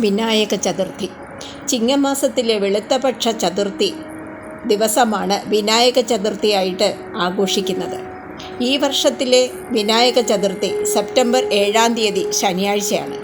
വിനായക ചതുർത്ഥി. ചിങ്ങമാസത്തിലെ വെളുത്തപക്ഷ ചതുർത്ഥി ദിവസമാണ് വിനായക ചതുർത്ഥിയായിട്ട് ആഘോഷിക്കുന്നത്. ഈ വർഷത്തിലെ വിനായക ചതുർത്ഥി സെപ്റ്റംബർ ഏഴാം തീയതി ശനിയാഴ്ചയാണ്.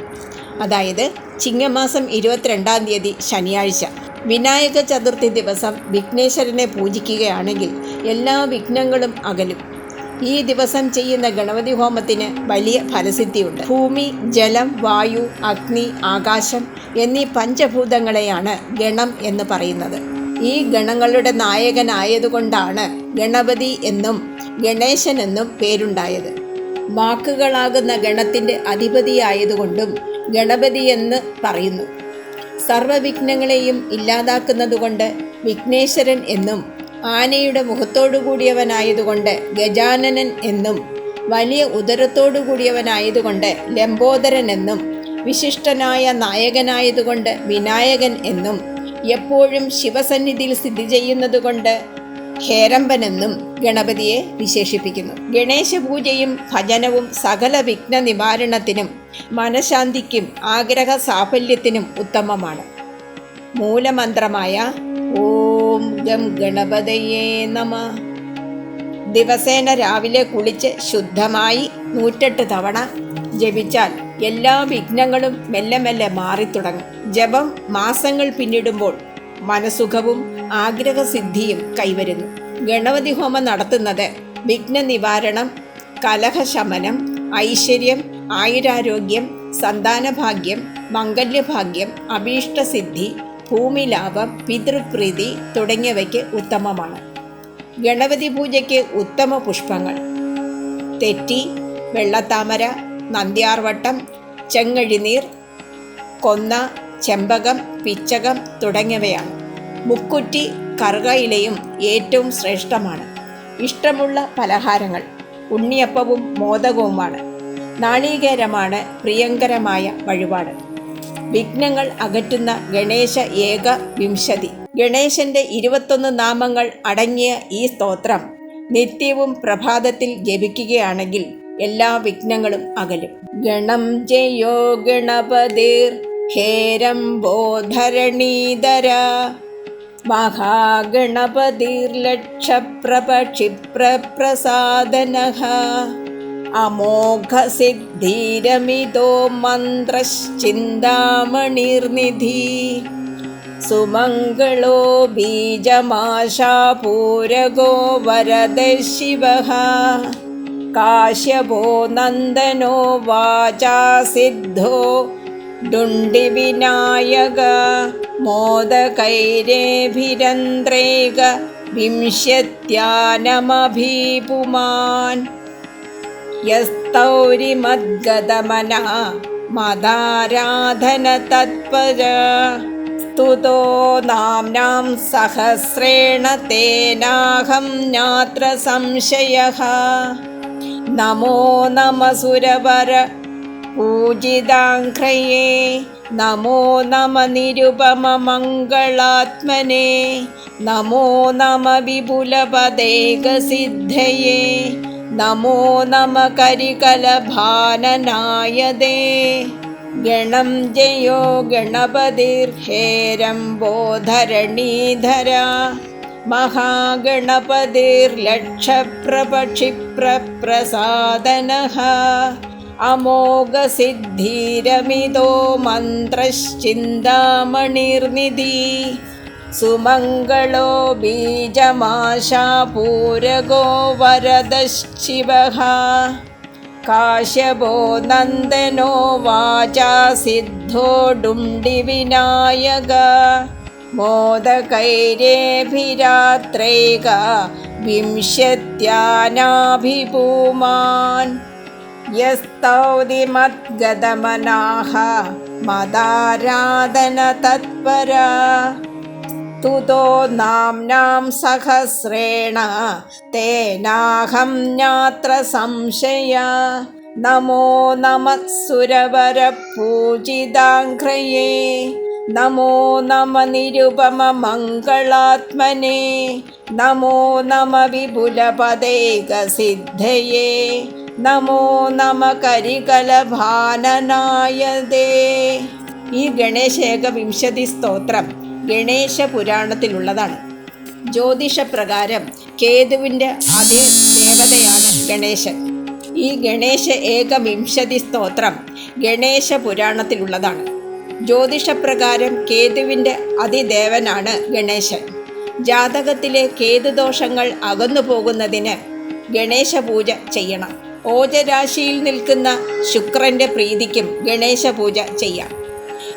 അതായത് ചിങ്ങമാസം ഇരുപത്തിരണ്ടാം തീയതി ശനിയാഴ്ച. വിനായക ചതുർത്ഥി ദിവസം വിഘ്നേശ്വരനെ പൂജിക്കുകയാണെങ്കിൽ എല്ലാ വിഘ്നങ്ങളും അകലും. ഈ ദിവസം ചെയ്യുന്ന ഗണപതി ഹോമത്തിന് വലിയ ഫലസിദ്ധിയുണ്ട്. ഭൂമി ജലം വായു അഗ്നി ആകാശം എന്നീ പഞ്ചഭൂതങ്ങളെയാണ് ഗണം എന്ന് പറയുന്നത്. ഈ ഗണങ്ങളുടെ നായകനായതുകൊണ്ടാണ് ഗണപതി എന്നും ഗണേശൻ എന്നും പേരുണ്ടായത്. വാക്കുകളാകുന്ന ഗണത്തിന്റെ അധിപതിയായതുകൊണ്ടും ഗണപതി എന്ന് പറയുന്നു. സർവവിഘ്നങ്ങളെയും ഇല്ലാതാക്കുന്നതുകൊണ്ട് വിഘ്നേശ്വരൻ എന്നും ആനയുടെ മുഖത്തോടു കൂടിയവനായതുകൊണ്ട് ഗജാനനൻ എന്നും വലിയ ഉദരത്തോടു കൂടിയവനായതുകൊണ്ട് ലംബോദരൻ എന്നും വിശിഷ്ടനായ നായകനായതുകൊണ്ട് വിനായകൻ എന്നും എപ്പോഴും ശിവസന്നിധിയിൽ സ്ഥിതി ചെയ്യുന്നതുകൊണ്ട് ഹേരമ്പനെന്നും ഗണപതിയെ വിശേഷിപ്പിക്കുന്നു. ഗണേശ പൂജയും ഭജനവും സകല വിഘ്ന നിവാരണത്തിനും മനഃശാന്തിക്കും ആഗ്രഹ സാഫല്യത്തിനും ഉത്തമമാണ്. മൂലമന്ത്രമായ ഓം ഗം ഗണപതയേ നമ. ദിവസേന രാവിലെ കുളിച്ച് ശുദ്ധമായി നൂറ്റെട്ട് തവണ ജപിച്ചാൽ എല്ലാ വിഘ്നങ്ങളും മെല്ലെ മെല്ലെ മാറിത്തുടങ്ങും. ജപം മാസങ്ങൾ പിന്നിടുമ്പോൾ മനസുഖവും ആഗ്രഹസിദ്ധിയും കൈവരുന്നു. ഗണപതി ഹോമം നടത്തുന്നത് വിഘ്ന നിവാരണം കലഹശമനം ഐശ്വര്യം ആയുരാരോഗ്യം സന്താനഭാഗ്യം മംഗല്യഭാഗ്യം അഭീഷ്ടസിദ്ധി ഭൂമിലാഭം പിതൃപ്രീതി തുടങ്ങിയവയ്ക്ക് ഉത്തമമാണ്. ഗണപതി പൂജയ്ക്ക് ഉത്തമ പുഷ്പങ്ങൾ. തെറ്റി വെള്ളത്താമര നന്ദ്യാർവട്ടം ചെങ്ങഴിനീർ കൊന്ന ചെമ്പകം പിച്ചകം തുടങ്ങിയവയാണ്. മുക്കുറ്റി കറുകയിലയും ഏറ്റവും ശ്രേഷ്ഠമാണ്. ഇഷ്ടമുള്ള പലഹാരങ്ങൾ ഉണ്ണിയപ്പവും മോദകവുമാണ്. നാളികേരമാണ് പ്രിയങ്കരമായ വഴിപാട്. വിഘ്നങ്ങൾ അകറ്റുന്ന ഗണേശ ഏക വിംശതി. ഗണേശന്റെ ഇരുപത്തൊന്ന് നാമങ്ങൾ അടങ്ങിയ ഈ സ്തോത്രം നിത്യവും പ്രഭാതത്തിൽ ജപിക്കുകയാണെങ്കിൽ എല്ലാ വിഘ്നങ്ങളും അകലും. ഗണം ജയോ ഗണപതിർ ഹേരംബോധരണീധര മഹാഗണപതിർലക്ഷപ്രപക്ഷിപ്രസാദനഃ अमोघसिद्धिरमिदो मन्त्रश्चिन्तामणिर्निधि। सुमङ्गलो बीजमाशापूरगो पूरगो वरदेशिवः काश्यपो नन्दनो वाचासिद्धो दुण्डिविनायक। मोदकैरेभिरन्द्रे ग विंशत्यानमभिपुमान्। യസ്തൗരിമദ്ഗതമന മദാരാധന തത്പര സ്തുതോ നാംനാം സഹസ്രേണ തേനാഹം संशयः। नमो നമോ നമ സുരവര പൂജിതാഘ്രയേ നമോ നമ നിരുപമ മംഗളാത്മനെ नमो नमः करिकलभाननाय दे गणं जयो गणपतिर्हेरम्बोधरणीधरा। महागणपतिर्लक्षप्रपक्षिप्रप्रसादनः। अमोघसिद्धिरमिदो मन्त्रश्चिन्तामणिर्निधि। सुमङ्गलो बीजमाशापूरगो पूरगोवरदश्चिवः काश्यपो नन्दनो वाचा सिद्धो डुण्डिविनायक। मोदकैरेभिरात्रैका विंशत्यानाभिपूमान् यस्तौदिमद्गदमनाः मदाराधनतत्परा। സ്തുതോ നാംനാം സഹസ്രേണ തേനാഹം നാത്ര സംശയ നമോ നമ സുരവര പൂജിതാഘ്രയേ നമോ നമ നിരുപമ മംഗളാത്മനെ നമോ നമ ഈ ഗണേശ ഏകവിംശതി സ്തോത്രം ഗണേശ പുരാണത്തിലുള്ളതാണ്. ജ്യോതിഷപ്രകാരം കേതുവിന്റെ അതേ ദേവതയാണ് ഗണേശൻ. ഈ ഗണേശ ഏകവിംശതി സ്തോത്രം ഗണേശ പുരാണത്തിലുള്ളതാണ്. ജ്യോതിഷപ്രകാരം കേതുവിന്റെ അതിദേവനാണ് ഗണേശൻ. ജാതകത്തിലെ കേതുദോഷങ്ങൾ അകന്നു പോകുന്നതിന് ഗണേശ പൂജ ചെയ്യണം. ഓജരാശിയിൽ നിൽക്കുന്ന ശുക്രന്റെ പ്രീതിക്കും ഗണേശ പൂജ ചെയ്യാം.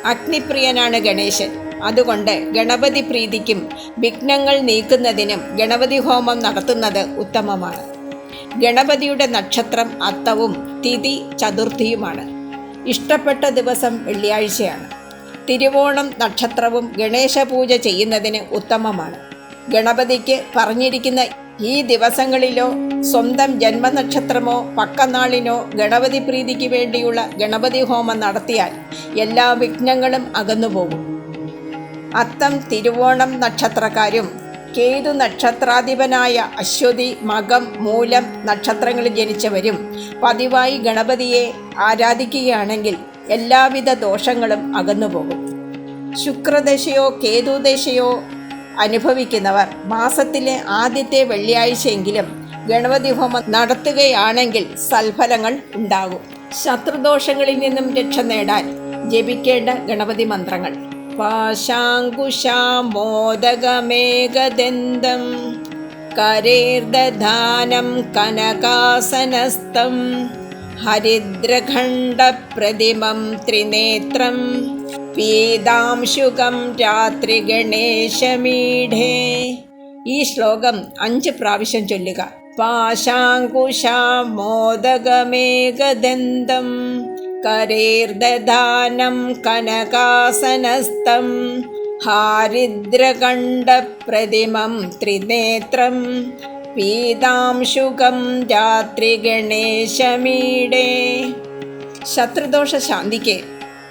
അഗ്നിപ്രിയനാണ് ഗണേശൻ. അതുകൊണ്ട് ഗണപതി പ്രീതിക്കും വിഘ്നങ്ങൾ നീക്കുന്നതിനും ഗണപതി ഹോമം നടത്തുന്നത് ഉത്തമമാണ്. ഗണപതിയുടെ നക്ഷത്രം അത്തവും തിഥി ചതുർത്ഥിയുമാണ്. ഇഷ്ടപ്പെട്ട ദിവസം വെള്ളിയാഴ്ചയാണ്. തിരുവോണം നക്ഷത്രവും ഗണേശ പൂജ ചെയ്യുന്നതിന് ഉത്തമമാണ്. ഗണപതിക്ക് പറഞ്ഞിരിക്കുന്ന ഈ ദിവസങ്ങളിലോ സ്വന്തം ജന്മനക്ഷത്രമോ പക്കനാളിനോ ഗണപതി പ്രീതിക്ക് വേണ്ടിയുള്ള ഗണപതി ഹോമം നടത്തിയാൽ എല്ലാ വിഘ്നങ്ങളും അകന്നുപോകും. അത്തം തിരുവോണം നക്ഷത്രക്കാരും കേതു നക്ഷത്രാധിപനായ അശ്വതി മകം മൂലം നക്ഷത്രങ്ങളിൽ ജനിച്ചവരും പതിവായി ഗണപതിയെ ആരാധിക്കുകയാണെങ്കിൽ എല്ലാവിധ ദോഷങ്ങളും അകന്നുപോകും. ശുക്രദശയോ കേതുദശയോ അനുഭവിക്കുന്നവർ. മാസത്തിലെ ആദ്യത്തെ വെള്ളിയാഴ്ചയെങ്കിലും ഗണപതി ഹോമം നടത്തുകയാണെങ്കിൽ സൽഫലങ്ങൾ ഉണ്ടാകും. ശത്രുദോഷങ്ങളിൽ നിന്നും രക്ഷ നേടാൻ ജപിക്കേണ്ട ഗണപതി മന്ത്രങ്ങൾ. പാശാങ്കുശാമോദകമേകദന്തം കരേർദധാനം കനകാസനസ്ഥം ഹരിദ്രഖണ്ഡപ്രതിമം ത്രിനേത്രം. പീതാംശുകം രാത്രിഗണേശമീഢേ ഈ ശ്ലോകം അഞ്ച് പ്രാവശ്യം ചൊല്ലുക. പാശാങ്കുശാമോദകമേകദന്തം കരേർദധാനം കനകാസനസ്ഥം. ഹാരിദ്രകണ്ഡപ്രതിമം ത്രിനേത്രം. പീതാംശുകം രാത്രിഗണേശമീടേ ശത്രുദോഷ ശാന്തിക്ക്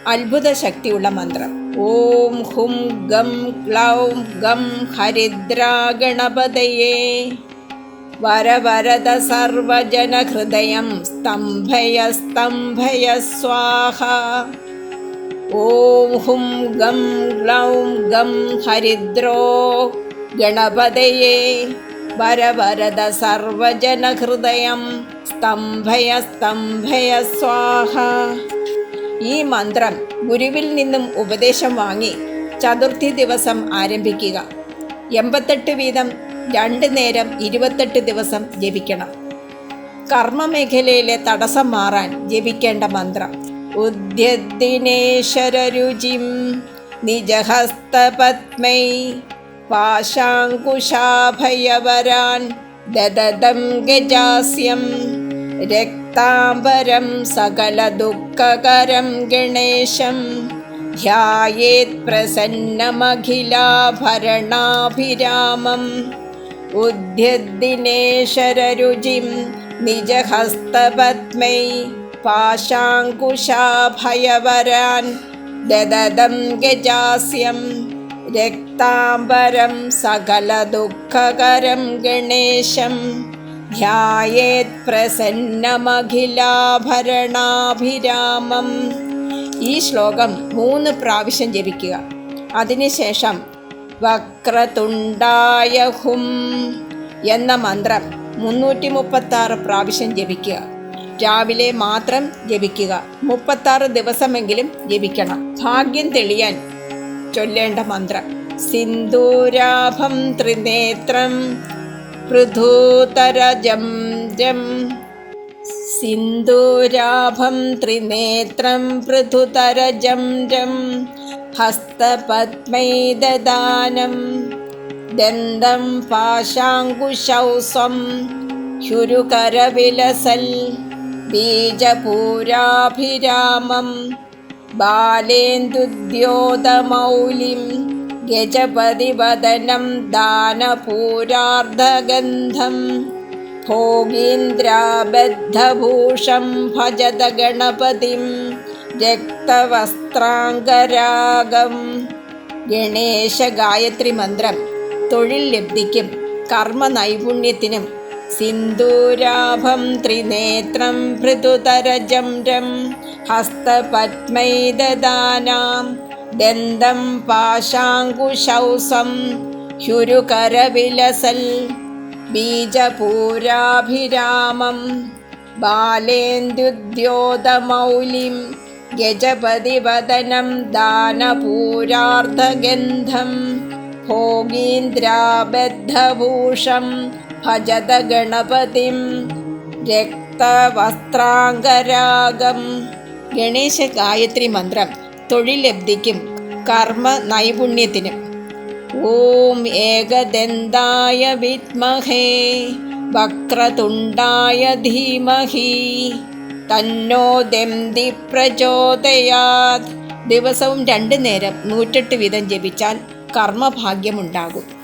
അത്ഭുത ശക്തിയുള്ള മന്ത്രം. ഓം ഹും ഗം ക്ലൗം ഗം ഹരിദ്രാഗണപതയേ. വരവരദ സർവജനഹൃദയം സ്തംഭയ സ്തംഭയ സ്വാഹ. ഓം ഹും ഗം ഗ്ലൗം ഗം ഹരിദ്രോ ഗണപതയേ. വരവരദ സർവജനഹൃദയം. സ്തംഭയ സ്തംഭയ സ്വാഹ. ഈ മന്ത്രം ഗുരുവിൽ നിന്നും ഉപദേശം വാങ്ങി ചതുർത്ഥി ദിവസം ആരംഭിക്കുക. എൺപത്തെട്ട് വീതം രണ്ട് നേരം ഇരുപത്തെട്ട് ദിവസം ജപിക്കണം. കർമ്മമേഖലയിലെ തടസ്സം മാറാൻ ജപിക്കേണ്ട മന്ത്രം. ഉദ്യദിനേശ്വരരുചിം നിജഹസ്തപത്മൈ. പാശാങ്കുശാഭയവരാൻ ദദദം ഗജാസ്യം. രക്താംബരം സകലദുഃഖകരം ഗണേശം. ധ്യായേത് പ്രസന്നമഖിലാഭരണാഭിരാമം. ഉദ്യദിനേശ്വരരുചിം നിജഹസ്തപത്മൈ പാശാങ്കുശാഭയവരാൻ ദദദം ഗജാസ്യം. രക്താംബരം സകലദുഃഖകരം ഗണേശം. ധ്യായേത് പ്രസന്നമഖിലാഭരണാഭിരാമം. ഈ ശ്ലോകം മൂന്ന് പ്രാവശ്യം ജപിക്കുക. അതിനുശേഷം വക്രതുണ്ടായ ഹും എന്ന മന്ത്രം മുന്നൂറ്റി മുപ്പത്താറ് പ്രാവശ്യം ജപിക്കുക. രാവിലെ മാത്രം ജപിക്കുക. മുപ്പത്താറ് ദിവസമെങ്കിലും ജപിക്കണം. ഭാഗ്യം തെളിയാൻ ചൊല്ലേണ്ട മന്ത്രം. സിന്ദൂരാഭം ത്രിനേത്രം പൃഥൂതരജം ജം. സിന്ദൂരാഭം ത്രിനേത്രം പൃഥുതരജം ജം. ഹസ്തപത്മൈദാനം ദന്തം പാശാങ്കുശൗ സ്വം ഹ്യുരുകരവിലസൽ ബീജപൂരാഭിരാമം. ബാലേന്ദുദ്യോതമൗലിം ഗജപതിവദനം ദാനപൂരാർദ്ധഗന്ധം ഭോഗീന്ദ്രാബദ്ധഭൂഷം ഭജത ഗണപതിം രക്തവസ്ത്രാംഗരാഗം. ഗണേശ ഗായത്രി മന്ത്രം തൊഴിൽ ലബ്ധിക്കും കർമ്മ നൈപുണ്യത്തിനും സിന്ദൂരാഭം ത്രിനേത്രം ഭൃതുതരജംരം രം ഹസ്തപത്മൈ ദദാനാം ദന്തം പാശാങ്കുശൗസം ഹ്യുരുകരവിലസൽ ബീജപൂരാഭിരാമം ബാലേന്ദുദ്യോതമൗലിം ഗജപതിവദനം ദാനപൂരാർദ്ധഗന്ധം ഭോഗീന്ദ്രാബദ്ധഭൂഷം ഭജത ഗണപതിം രക്തവസ്ത്രാംഗരാഗം. ഗണേശ ഗായത്രി മന്ത്രം തൊഴിൽ ലബ്ധിക്കും കർമ്മ നൈപുണ്യത്തിനും. ഓം ഏകദന്തായ വിദ്മഹേ വക്രതുണ്ടായ ധീമഹി. തന്നോ ദന്തി പ്രചോദയാത്. ദിവസവും രണ്ടു നേരം നൂറ്റെട്ട് വീതം ജപിച്ചാൽ കർമ്മഭാഗ്യമുണ്ടാകും.